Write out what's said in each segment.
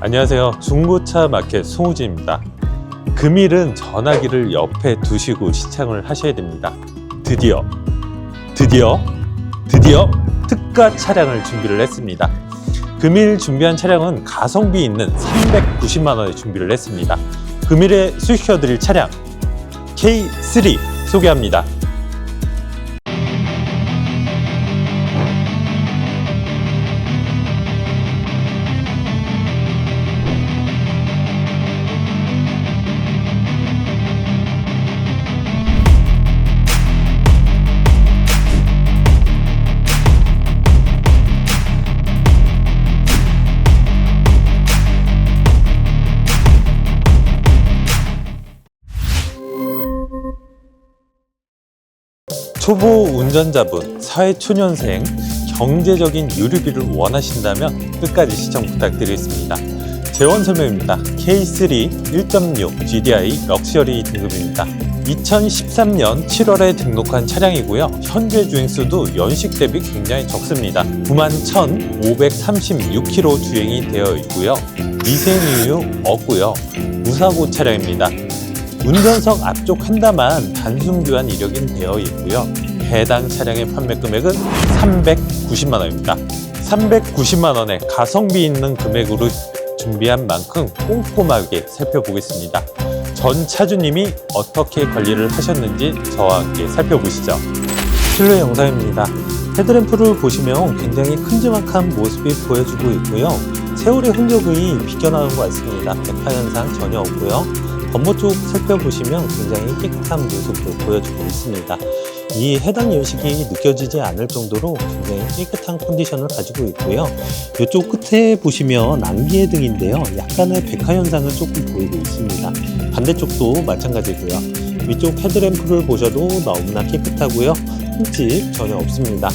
안녕하세요. 중고차 마켓 송우진입니다. 금일은 전화기를 옆에 두시고 시청을 하셔야 됩니다. 드디어, 드디어, 드디어 특가 차량을 준비를 했습니다. 금일 준비한 차량은 가성비 있는 390만원에 준비를 했습니다. 금일에 수익해드릴 차량 K3 소개합니다. 초보 운전자분, 사회초년생, 경제적인 유류비를 원하신다면 끝까지 시청 부탁드리겠습니다. 재원 설명입니다. K3 1.6 GDI 럭셔리 등급입니다. 2013년 7월에 등록한 차량이고요. 현재 주행수도 연식 대비 굉장히 적습니다. 91,536km 주행이 되어 있고요. 미세누유 없고요. 무사고 차량입니다. 운전석 앞쪽 휀다만 단순 교환 이력이 되어 있고요. 해당 차량의 판매 금액은 390만 원입니다. 390만 원의 가성비 있는 금액으로 준비한 만큼 꼼꼼하게 살펴보겠습니다. 전 차주님이 어떻게 관리를 하셨는지 저와 함께 살펴보시죠. 실내 영상입니다. 헤드램프를 보시면 굉장히 큼지막한 모습이 보여주고 있고요. 세월의 흔적이 비껴나온 것 같습니다. 백화 현상 전혀 없고요. 범버 쪽 살펴보시면 굉장히 깨끗한 모습을 보여주고 있습니다. 이 해당 연식이 느껴지지 않을 정도로 굉장히 깨끗한 컨디션을 가지고 있고요. 이쪽 끝에 보시면 안기의 등인데요. 약간의 백화 현상을 조금 보이고 있습니다. 반대쪽도 마찬가지고요. 위쪽 헤드램프를 보셔도 너무나 깨끗하고요. 흠집 전혀 없습니다.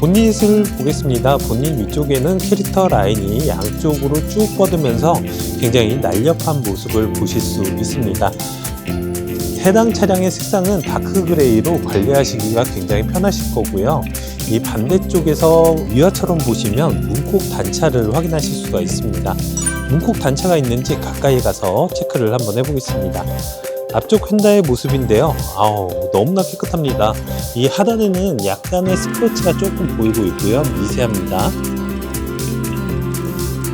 본닛을 보겠습니다. 본닛 위쪽에는 캐릭터 라인이 양쪽으로 쭉 뻗으면서 굉장히 날렵한 모습을 보실 수 있습니다. 해당 차량의 색상은 다크 그레이로 관리하시기가 굉장히 편하실 거고요. 이 반대쪽에서 위아처럼 보시면 문콕 단차를 확인하실 수가 있습니다. 문콕 단차가 있는지 가까이 가서 체크를 한번 해보겠습니다. 앞쪽 휀다의 모습인데요. 아우, 너무나 깨끗합니다. 이 하단에는 약간의 스크래치가 조금 보이고 있고요. 미세합니다.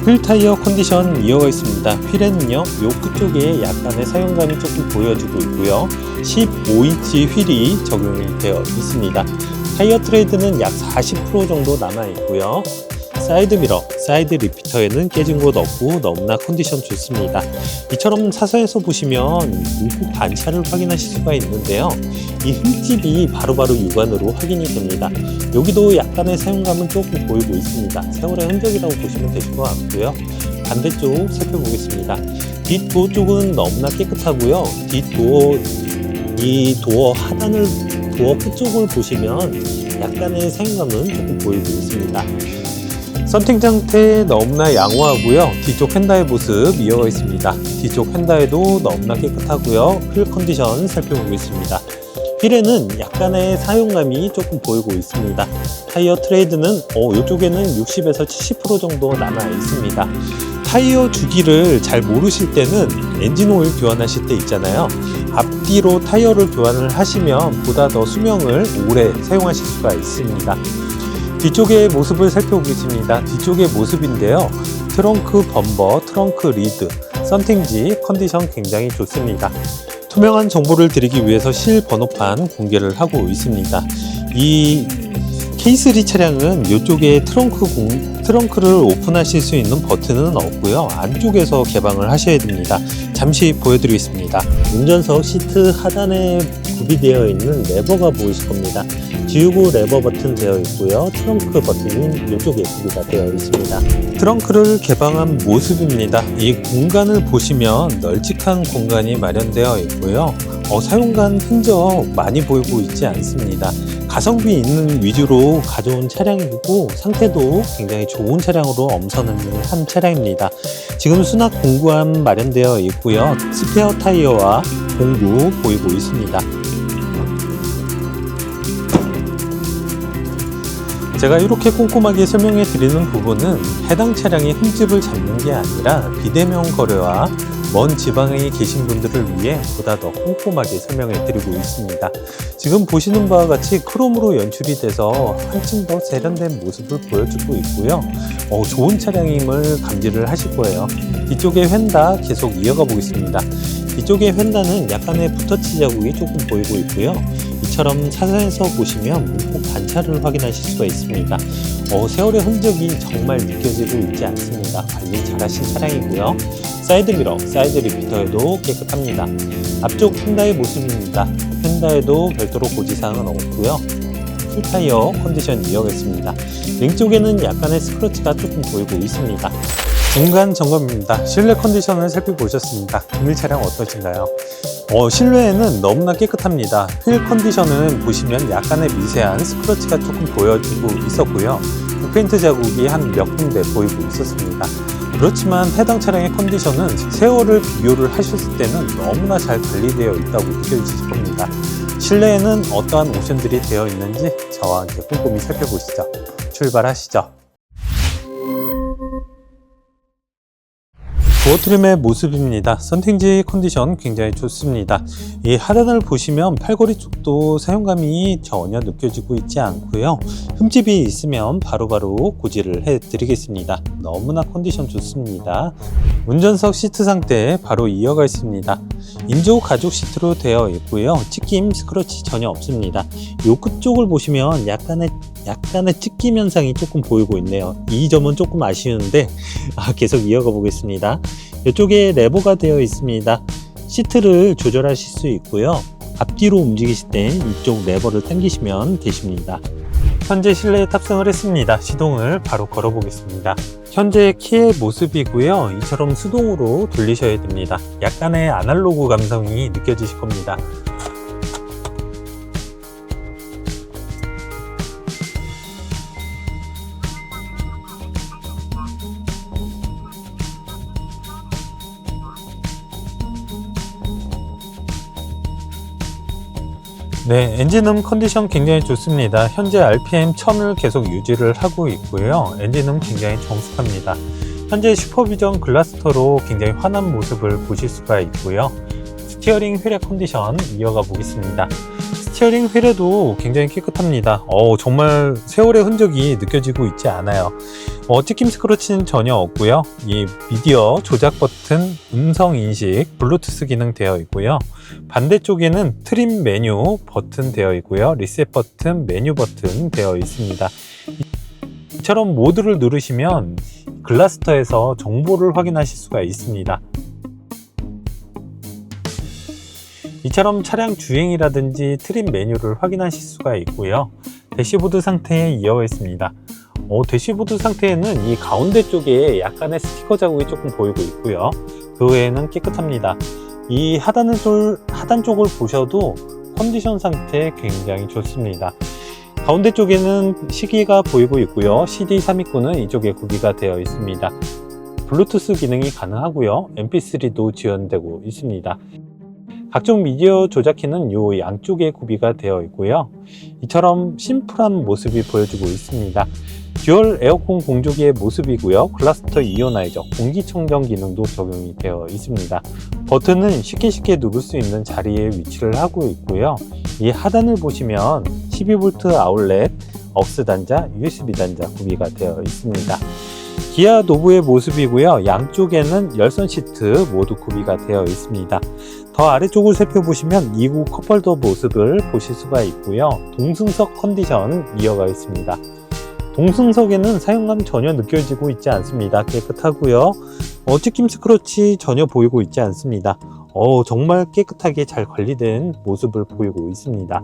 휠 타이어 컨디션 이어가 있습니다. 휠에는요, 요 끝쪽에 약간의 사용감이 조금 보여지고 있고요. 15인치 휠이 적용이 되어 있습니다. 타이어 트레이드는 약 40% 정도 남아 있고요. 사이드 미러, 사이드 리피터에는 깨진 곳 없고 너무나 컨디션 좋습니다. 이처럼 사서에서 보시면 문콕 반차를 확인하실 수가 있는데요. 이 흠집이 바로바로 육안으로 확인이 됩니다. 여기도 약간의 사용감은 조금 보이고 있습니다. 세월의 흔적이라고 보시면 되실 것 같고요. 반대쪽 살펴보겠습니다. 뒷도어 쪽은 너무나 깨끗하고요. 뒷도어 이 도어 하단을 도어 끝쪽을 보시면 약간의 사용감은 조금 보이고 있습니다. 썬팅 상태 너무나 양호하고요. 뒤쪽 휀다의 모습 이어가 있습니다. 뒤쪽 휀다에도 너무나 깨끗하고요. 휠 컨디션 살펴보겠습니다. 휠에는 약간의 사용감이 조금 보이고 있습니다. 타이어 트레이드는 어, 이쪽에는 60에서 70% 정도 남아 있습니다. 타이어 주기를 잘 모르실 때는 엔진 오일 교환하실 때 있잖아요. 앞뒤로 타이어를 교환을 하시면 보다 더 수명을 오래 사용하실 수가 있습니다. 뒤쪽의 모습을 살펴보겠습니다. 뒤쪽의 모습인데요. 트렁크 범버, 트렁크 리드, 썬팅지 컨디션 굉장히 좋습니다. 투명한 정보를 드리기 위해서 실 번호판 공개를 하고 있습니다. 이 K3 차량은 이쪽에 트렁크 공, 트렁크를 오픈하실 수 있는 버튼은 없고요. 안쪽에서 개방을 하셔야 됩니다. 잠시 보여드리겠습니다. 운전석 시트 하단에 구비되어 있는 레버가 보이실 겁니다. 지우고 레버 버튼 되어 있고요. 트렁크 버튼은 이쪽에 구비가 되어 있습니다. 트렁크를 개방한 모습입니다. 이 공간을 보시면 널찍한 공간이 마련되어 있고요. 어, 사용간 흔적 많이 보이고 있지 않습니다. 가성비 있는 위주로 가져온 차량이고 상태도 굉장히 좋은 차량으로 엄선을 한 차량입니다. 지금 수납 공구함 마련되어 있고요. 스페어 타이어와 공구 보이고 있습니다. 제가 이렇게 꼼꼼하게 설명해 드리는 부분은 해당 차량의 흠집을 잡는 게 아니라 비대면 거래와 먼 지방에 계신 분들을 위해 보다 더 꼼꼼하게 설명해 드리고 있습니다. 지금 보시는 바와 같이 크롬으로 연출이 돼서 한층 더 세련된 모습을 보여주고 있고요. 어, 좋은 차량임을 감지를 하실 거예요. 뒤쪽의 휀다 계속 이어가 보겠습니다. 뒤쪽의 휀다는 약간의 붓터치 자국이 조금 보이고 있고요. 이처럼 차선에서 보시면 문콕 관찰을 확인하실 수가 있습니다. 어, 세월의 흔적이 정말 느껴지고 있지 않습니다. 관리 잘하신 차량이고요. 사이드미러, 사이드 리피터에도 깨끗합니다. 앞쪽 휀다의 모습입니다. 휀다에도 별도로 고지사항은 없고요. 풀타이어 컨디션 이어가겠습니다. 왼쪽에는 약간의 스크러치가 조금 보이고 있습니다. 중간 점검입니다. 실내 컨디션을 살펴보셨습니다. 금일 차량 어떠신가요? 어, 실내에는 너무나 깨끗합니다. 휠 컨디션은 보시면 약간의 미세한 스크러치가 조금 보여지고 있었고요. 페인트 자국이 한 몇 군데 보이고 있었습니다. 그렇지만 해당 차량의 컨디션은 세월을 비교를 하셨을 때는 너무나 잘 관리되어 있다고 느껴지실 겁니다. 실내에는 어떠한 옵션들이 되어 있는지 저와 함께 꼼꼼히 살펴보시죠. 출발하시죠. 도어 트림의 모습입니다. 선팅지 컨디션 굉장히 좋습니다. 이 하단을 보시면 팔걸이 쪽도 사용감이 전혀 느껴지고 있지 않고요. 흠집이 있으면 바로바로 고지를 해드리겠습니다. 너무나 컨디션 좋습니다. 운전석 시트 상태 바로 이어가 있습니다. 인조 가죽 시트로 되어 있고요. 찢김 스크러치 전혀 없습니다. 요 끝쪽을 보시면 약간의 약간의 찢김 현상이 조금 보이고 있네요. 이 점은 조금 아쉬운데 아, 계속 이어가 보겠습니다. 이쪽에 레버가 되어 있습니다. 시트를 조절하실 수 있고요. 앞뒤로 움직이실 땐 이쪽 레버를 당기시면 되십니다. 현재 실내에 탑승을 했습니다. 시동을 바로 걸어 보겠습니다. 현재 키의 모습이고요. 이처럼 수동으로 돌리셔야 됩니다. 약간의 아날로그 감성이 느껴지실 겁니다. 네, 엔진음 컨디션 굉장히 좋습니다. 현재 RPM 1000을 계속 유지를 하고 있고요. 엔진음 굉장히 정숙합니다. 현재 슈퍼비전 글라스터로 굉장히 환한 모습을 보실 수가 있고요. 스티어링 휠의 컨디션 이어가 보겠습니다. 스티어링 휠에도 굉장히 깨끗합니다. 어, 정말 세월의 흔적이 느껴지고 있지 않아요. 어, 찍힘 스크러치는 전혀 없고요. 이 미디어 조작 버튼, 음성 인식, 블루투스 기능 되어 있고요. 반대쪽에는 트림 메뉴 버튼 되어 있고요. 리셋 버튼, 메뉴 버튼 되어 있습니다. 이처럼 모드를 누르시면 글라스터에서 정보를 확인하실 수가 있습니다. 이처럼 차량 주행이라든지 트림 메뉴를 확인하실 수가 있고요. 대시보드 상태에 이어가 있습니다. 어, 대시보드 상태에는 이 가운데 쪽에 약간의 스티커 자국이 조금 보이고 있고요. 그 외에는 깨끗합니다. 이 하단을 쪽, 하단 쪽을 보셔도 컨디션 상태 굉장히 좋습니다. 가운데 쪽에는 시기가 보이고 있고요. CD 329는 이쪽에 구비가 되어 있습니다. 블루투스 기능이 가능하고요. MP3도 지원되고 있습니다. 각종 미디어 조작키는 이 양쪽에 구비가 되어 있고요. 이처럼 심플한 모습이 보여주고 있습니다. 듀얼 에어컨 공조기의 모습이고요. 클러스터 이오나이저 공기청정 기능도 적용이 되어 있습니다. 버튼은 쉽게 쉽게 누를 수 있는 자리에 위치를 하고 있고요. 이 하단을 보시면 12V 아울렛, 억스 단자, USB 단자 구비가 되어 있습니다. 기아 노브의 모습이고요. 양쪽에는 열선 시트 모두 구비가 되어 있습니다. 더 아래쪽을 살펴보시면 2구 컵홀더 모습을 보실 수가 있고요. 동승석 컨디션 이어가 있습니다. 동승석에는 사용감 전혀 느껴지고 있지 않습니다. 깨끗하고요. 어, 찍힘 스크러치 전혀 보이고 있지 않습니다. 어, 정말 깨끗하게 잘 관리된 모습을 보이고 있습니다.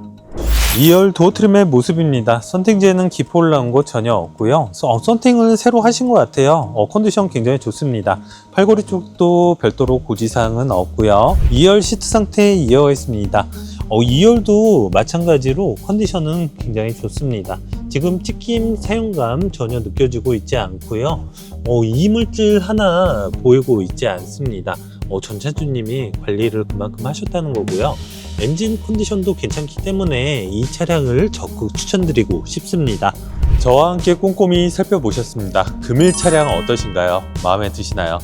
2열 도어 트림의 모습입니다. 선팅제는 기포 올라온 곳 전혀 없고요. 어, 선팅을 새로 하신 것 같아요. 어, 컨디션 굉장히 좋습니다. 팔걸이 쪽도 별도로 고지사항은 없고요. 2열 시트 상태에 이어가 있습니다. 어, 2열도 마찬가지로 컨디션은 굉장히 좋습니다. 지금 찍힘 사용감 전혀 느껴지고 있지 않고요. 어, 이물질 하나 보이고 있지 않습니다. 어, 전차주님이 관리를 그만큼 하셨다는 거고요. 엔진 컨디션도 괜찮기 때문에 이 차량을 적극 추천드리고 싶습니다. 저와 함께 꼼꼼히 살펴보셨습니다. 금일 차량 어떠신가요? 마음에 드시나요?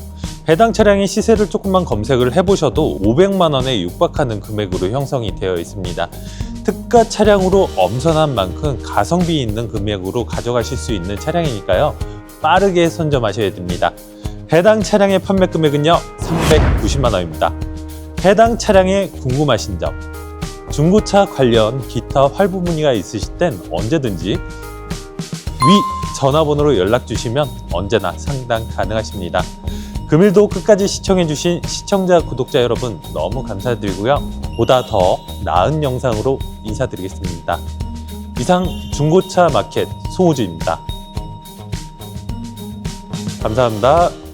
해당 차량의 시세를 조금만 검색을 해보셔도 500만 원에 육박하는 금액으로 형성이 되어 있습니다. 특가 차량으로 엄선한 만큼 가성비 있는 금액으로 가져가실 수 있는 차량이니까요. 빠르게 선점하셔야 됩니다. 해당 차량의 판매 금액은요, 390만 원입니다. 해당 차량에 궁금하신 점, 중고차 관련 기타 활부 문의가 있으실 땐 언제든지 위 전화번호로 연락 주시면 언제나 상담 가능하십니다. 금일도 끝까지 시청해주신 시청자, 구독자 여러분 너무 감사드리고요. 보다 더 나은 영상으로 인사드리겠습니다. 이상 중고차 마켓 송우주입니다. 감사합니다.